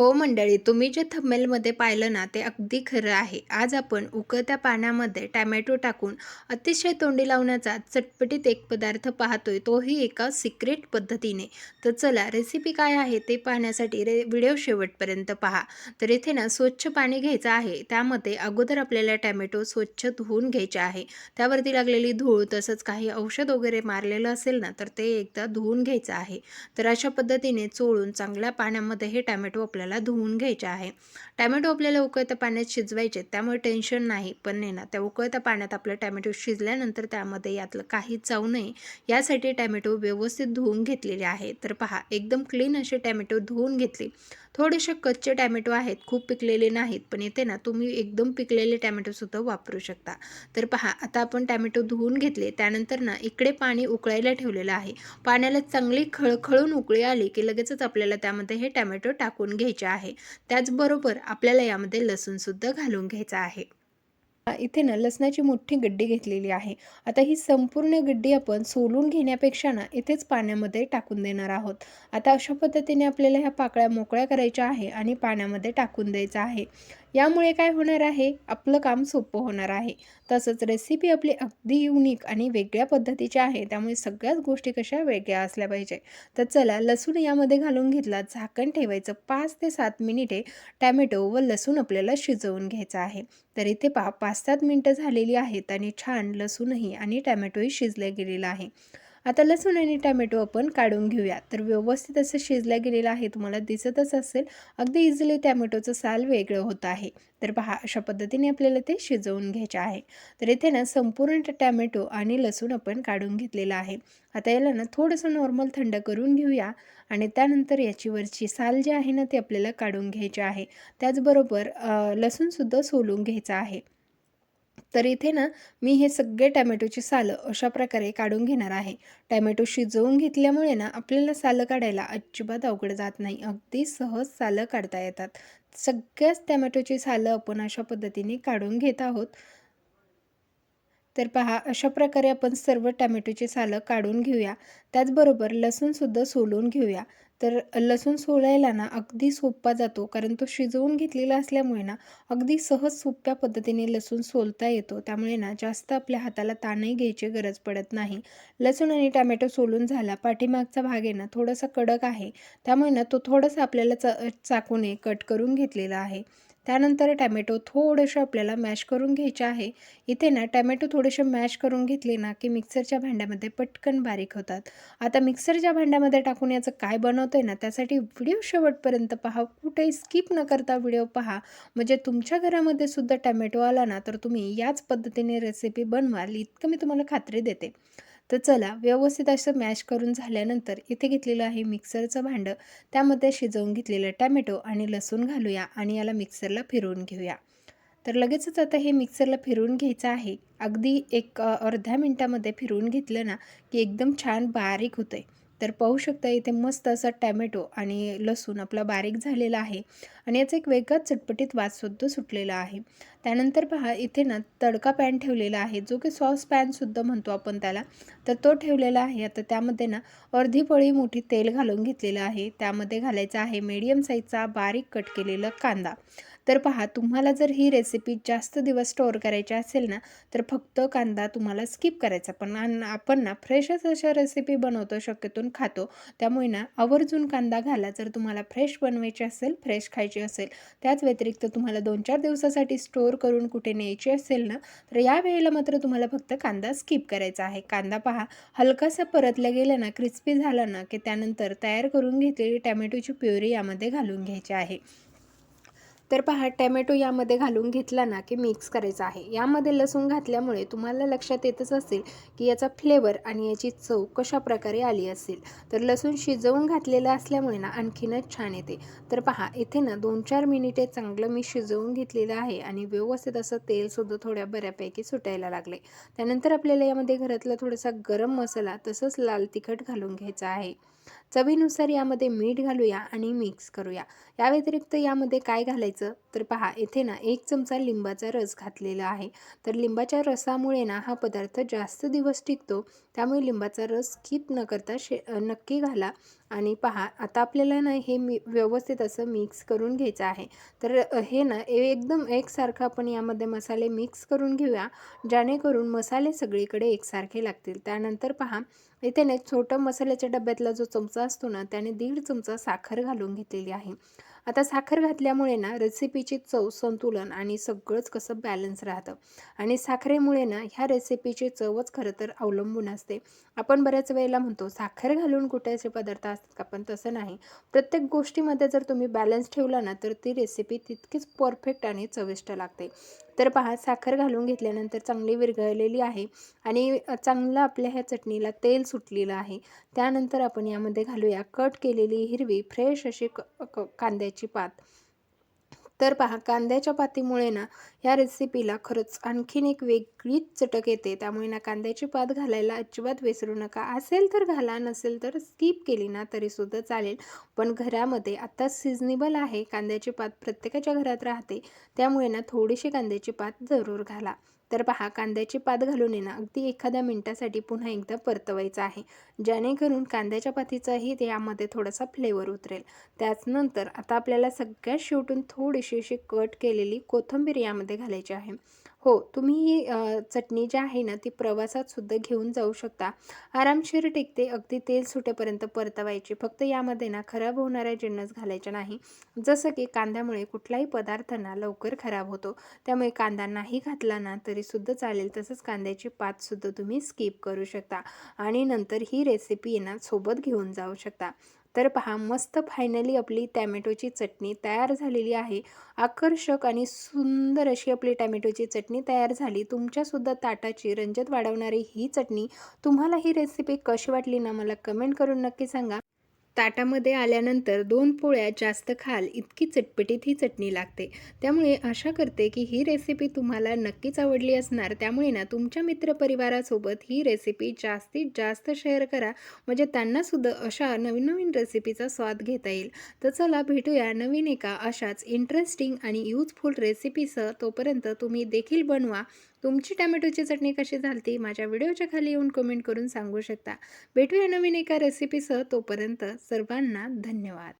हो मंडळी, तुम्ही जे थंबनेलमध्ये पाहिलं ना, ते अगदी खरं आहे. आज आपण उकळत्या पाण्यामध्ये टॅमॅटो टाकून अतिशय तोंडी लावण्याचा चटपटीत एक पदार्थ पाहतोय, तोही एका सिक्रेट पद्धतीने. तर चला, रेसिपी काय आहे ते पाहण्यासाठी रे व्हिडिओ शेवटपर्यंत पहा. तर इथे ना स्वच्छ पाणी घ्यायचं आहे. त्यामध्ये अगोदर आपल्याला टॅमॅटो स्वच्छ धुवून घ्यायचे आहे. त्यावरती लागलेली धूळ, तसंच काही औषध वगैरे मारलेलं असेल ना, तर ते एकदा धुवून घ्यायचं आहे. तर अशा पद्धतीने चोळून चांगल्या पाण्यामध्ये हे टॅमॅटो आपल्याला धुवून घ्यायचे आहे. टॅमॅटो आपल्याला उकळत्या पाण्यात शिजवायचे त्यामुळे टेन्शन नाही पण नाही ना त्या उकळत्या पाण्यात आपलं टॅमॅटो शिजल्यानंतर त्यामध्ये यातलं काहीच जाऊ नये यासाठी टॅमॅटो व्यवस्थित धुवून घेतलेले आहे. तर पहा एकदम क्लीन असे टॅमॅटो धुवून घेतले. थोडेसे कच्चे टॅमॅटो आहेत खूप पिकलेले नाहीत पण येते ना तुम्ही एकदम पिकलेले टॅमॅटोसुद्धा वापरू शकता. तर पहा आता आपण टॅमॅटो धुवून घेतले त्यानंतर ना इकडे पाणी उकळायला ठेवलेलं आहे. पाण्याला चांगली खळखळून उकळी आली की लगेचच आपल्याला त्यामध्ये हे टॅमॅटो टाकून घ्यायचे आहे. त्याचबरोबर आपल्याला यामध्ये लसूणसुद्धा घालून घ्यायचा आहे. इथे ना लसणाची मोठी गड्डी घेतलेली आहे. आता ही संपूर्ण गड्डी आपण सोलून घेण्यापेक्षा ना इथेच पाण्यामध्ये टाकून देणार आहोत. आता अशा पद्धतीने आपल्याला ह्या पाकळ्या मोकळ्या करायच्या आहे आणि पाण्यामध्ये टाकून द्यायचं आहे. यामुळे काय होणार आहे? आपलं काम सोपं होणार आहे. तसंच रेसिपी आपली अगदी युनिक आणि वेगळ्या पद्धतीची आहे. त्यामुळे सगळ्याच गोष्टी कशा वेगळ्या असल्या पाहिजे? तर चला लसूण यामध्ये घालून घेतला. झाकण ठेवायचं पाच ते सात मिनिटे टॅमॅटो व लसूण आपल्याला शिजवून घ्यायचं आहे. तर इथे पहा पाच सात मिनटं झालेली आहेत आणि छान लसूणही आणि टॅमॅटोही शिजले गेलेला आहे. आता लसूण आणि टॅमॅटो आपण काढून घेऊया. तर व्यवस्थित असं शिजल्या गेलेलं आहे तुम्हाला दिसतच असेल. अगदी इझिली टॅमॅटोचं साल वेगळं होतं आहे. तर पहा अशा पद्धतीने आपल्याला ते शिजवून घ्यायचे आहे. तर इथे ना संपूर्ण टॅमॅटो आणि लसूण आपण काढून घेतलेला आहे. आता याला ना थोडंसं नॉर्मल थंड करून घेऊया आणि त्यानंतर याची वरची साल जी आहे ना ती आपल्याला काढून घ्यायची आहे. त्याचबरोबर लसूणसुद्धा सोलून घ्यायचं आहे. तर इथे ना मी हे सगळे टॅमॅटोची सालं अशा प्रकारे काढून घेणार आहे. टॅमॅटो शिजवून घेतल्यामुळे ना आपल्याला सालं काढायला अजिबात अवघड जात नाही. अगदी सहज सालं काढता येतात. सगळ्याच टॅमॅटोची सालं आपण अशा पद्धतीने काढून घेत आहोत. तर पहा अशा प्रकारे आपण सर्व टॅमॅटोची सालं काढून घेऊया. त्याचबरोबर लसूणसुद्धा सोलून घेऊया. तर लसूण सोलायला ना अगदी सोपा जातो कारण तो शिजवून घेतलेला असल्यामुळे ना अगदी सहज सोप्या पद्धतीने लसूण सोलता येतो. त्यामुळे ना जास्त आपल्या हाताला ताणही घ्यायची गरज पडत नाही. लसूण आणि टॅमॅटो सोलून झाला पाठीमागचा भाग आहे ना थोडासा कडक आहे. त्यामुळे ना तो थोडासा आपल्याला च चाकूने कट करून घेतलेला आहे. त्यानंतर टॅमॅटो थोडंसं आपल्याला मॅश करून घ्यायचे आहे. इथे ना टॅमॅटो थोडेसे मॅश करून घेतले ना की मिक्सरच्या भांड्यामध्ये पटकन बारीक होतात. आता मिक्सरच्या भांड्यामध्ये टाकून याचं काय बनवतं आहे ना त्यासाठी व्हिडिओ शेवटपर्यंत पहा. कुठेही स्किप न करता व्हिडिओ पहा. म्हणजे तुमच्या घरामध्ये सुद्धा टॅमॅटो आला ना तर तुम्ही याच पद्धतीने रेसिपी बनवाल इतकं मी तुम्हाला खात्री देते. तर चला व्यवस्थित असं मॅश करून झाल्यानंतर इथे घेतलेलं आहे मिक्सरचं भांडं. त्यामध्ये शिजवून घेतलेलं टॅमॅटो आणि लसूण घालूया आणि याला मिक्सरला फिरवून घेऊया. तर लगेचच आता हे मिक्सरला फिरवून घ्यायचं आहे. अगदी एक अर्ध्या मिनटामध्ये फिरवून घेतलं ना की एकदम छान बारीक होतं आहे तर पाहू शकता इथे मस्त असा टॅमॅटो आणि लसूण आपला बारीक झालेला आहे. आणि याचा एक वेगळाच चटपटीत वाससुद्धा सुटलेला आहे. त्यानंतर पहा इथे ना तडका पॅन ठेवलेला आहे जो की सॉस पॅनसुद्धा म्हणतो आपण त्याला. तर तो ठेवलेला आहे. आता त्यामध्ये ना अर्धी पळी मोठी तेल घालून घेतलेलं आहे. त्यामध्ये घालायचं आहे मीडियम साईजचा बारीक कट केलेला कांदा. तर पहा तुम्हाला जर ही रेसिपी जास्त दिवस स्टोअर करायची असेल ना तर फक्त कांदा तुम्हाला स्किप करायचा. पण आपण ना फ्रेशच अशा रेसिपी बनवतो शक्यतून खातो. त्यामुळे ना आवर्जून कांदा घाला. जर तुम्हाला फ्रेश बनवायची असेल फ्रेश खायची असेल त्याच व्यतिरिक्त तुम्हाला दोन चार दिवसासाठी स्टोअर करून कुठे न्यायची असेल ना तर या वेळेला मात्र तुम्हाला फक्त कांदा स्किप करायचा आहे. कांदा पहा हलकासा परतला गेला ना क्रिस्पी झाला ना की त्यानंतर तयार करून घेतलेली टॅमॅटोची प्युरी यामध्ये घालून घ्यायची आहे. तर पहा टॅमॅटो यामध्ये घालून घेतला ना की मिक्स करायचा आहे. यामध्ये लसूण घातल्यामुळे तुम्हाला लक्षात येतच असेल की याचा फ्लेवर आणि याची चव कशा प्रकारे आली असेल. तर लसूण शिजवून घातलेलं असल्यामुळे ना आणखीनच छान येते. तर पहा इथे ना दोन चार मिनिटे चांगलं मी शिजवून घेतलेलं आहे आणि व्यवस्थित असं तेलसुद्धा थोड्या बऱ्यापैकी सुटायला लागले. त्यानंतर आपल्याला यामध्ये घरातला थोडासा गरम मसाला तसंच लाल तिखट घालून घ्यायचा आहे. चवीनुसार यामध्ये मीठ घालूया आणि मिक्स करूया. या व्यतिरिक्त यामध्ये काय घालायचं? तर पहा इथे ना एक चमचा लिंबाचा रस घातलेला आहे. तर लिंबाच्या रसामुळे ना हा पदार्थ जास्त दिवस टिकतो. त्यामुळे लिंबाचा रस स्किप न करता शे नक्की घाला. आणि पहा आता आपल्याला ना हे मी व्यवस्थित असं मिक्स करून घ्यायचं आहे. तर हे ना एकदम एकसारखं आपण यामध्ये मसाले मिक्स करून घेऊया जेणेकरून मसाले सगळीकडे एकसारखे लागतील. त्यानंतर पहा इथे ना छोटं मसाल्याच्या डब्यातला जो चमचा असतो ना त्याने दीड चमचा साखर घालून घेतलेली आहे. आता साखर घातल्यामुळे ना रेसिपीची चव संतुलन आणि सगळंच कसं बॅलन्स राहतं. आणि साखरेमुळे ना ह्या रेसिपीची चवच खरं तर अवलंबून असते. आपण बऱ्याच वेळेला म्हणतो साखर घालून कुठायचे पदार्थ असतात का? पण तसं नाही. प्रत्येक गोष्टीमध्ये जर तुम्ही बॅलन्स ठेवला ना तर ती रेसिपी तितकीच परफेक्ट आणि चविष्ट लागते. तर पहा साखर घालून घेतल्यानंतर चांगली विरघळलेली आहे आणि चांगलं आपल्या ह्या चटणीला तेल सुटलेलं आहे. त्यानंतर आपण यामध्ये घालूया कट केलेली हिरवी फ्रेश अशी क क कांद्याची पात. तर पहा कांद्याच्या पातीमुळे ना ह्या रेसिपीला खरंच आणखीन एक वेगळीच चटक येते. त्यामुळे ना कांद्याची पात घालायला अजिबात विसरू नका. असेल तर घाला नसेल तर स्किप केली ना तरीसुद्धा चालेल. पण घरामध्ये आता सिजनेबल आहे. कांद्याची पात प्रत्येकाच्या घरात राहते. त्यामुळे ना थोडीशी कांद्याची पात जरूर घाला. तर पहा कांद्याची पात घालून येणं अगदी एखाद्या मिनटासाठी पुन्हा एकदा परतवायचं आहे. जेणेकरून कांद्याच्या पातीचाही यामध्ये थोडासा फ्लेवर उतरेल. त्याचनंतर आता आपल्याला सगळ्यात शेवटून थोडीशी अशी कट केलेली कोथिंबीर यामध्ये घालायची आहे. हो तुम्ही ही चटणी जी आहे ना ती प्रवासात सुद्धा घेऊन जाऊ शकता. आरामशीर टिकते अगदी तेल सुटेपर्यंत परतवायची. फक्त यामध्ये ना खराब होणाऱ्या जिन्नस घालायचे नाही. जसं की कांद्यामुळे कुठलाही पदार्थ ना लवकर खराब होतो. त्यामुळे कांदा नाही घातला ना तरीसुद्धा चालेल. तसंच कांद्याची पातसुद्धा तुम्ही स्किप करू शकता. आणि नंतर ही रेसिपी ना सोबत घेऊन जाऊ शकता. तर पहा मस्त फायनली आपली टॅमॅटोची चटणी तयार झालेली आहे. आकर्षक आणि सुंदर अशी आपली टॅमॅटोची चटणी तयार झाली. तुमच्यासुद्धा ताटाची रंजत वाढवणारी ही चटणी तुम्हाला ही रेसिपी कशी वाटली ना मला कमेंट करून नक्की सांगा. ताटामध्ये आल्यानंतर दोन पोळ्या जास्त खाल इतकी चटपटीत ही चटणी लागते. त्यामुळे आशा करते की ही रेसिपी तुम्हाला नक्कीच आवडली असणार. त्यामुळे ना तुमच्या मित्रपरिवारासोबत ही रेसिपी जास्तीत जास्त शेअर करा. म्हणजे त्यांनासुद्धा अशा नवीन नवीन रेसिपीचा स्वाद घेता येईल. तर चला भेटूया नवीन एका अशाच इंटरेस्टिंग आणि यूजफुल रेसिपीसह तोपर्यंत तुम्ही देखील बनवा. तुमची टॅमॅटोची चटणी कशी झालती? माझ्या व्हिडिओच्या खाली येऊन कमेंट करून सांगू शकता. भेटूया नवीन एका रेसिपीसह तोपर्यंत सर्वांना धन्यवाद.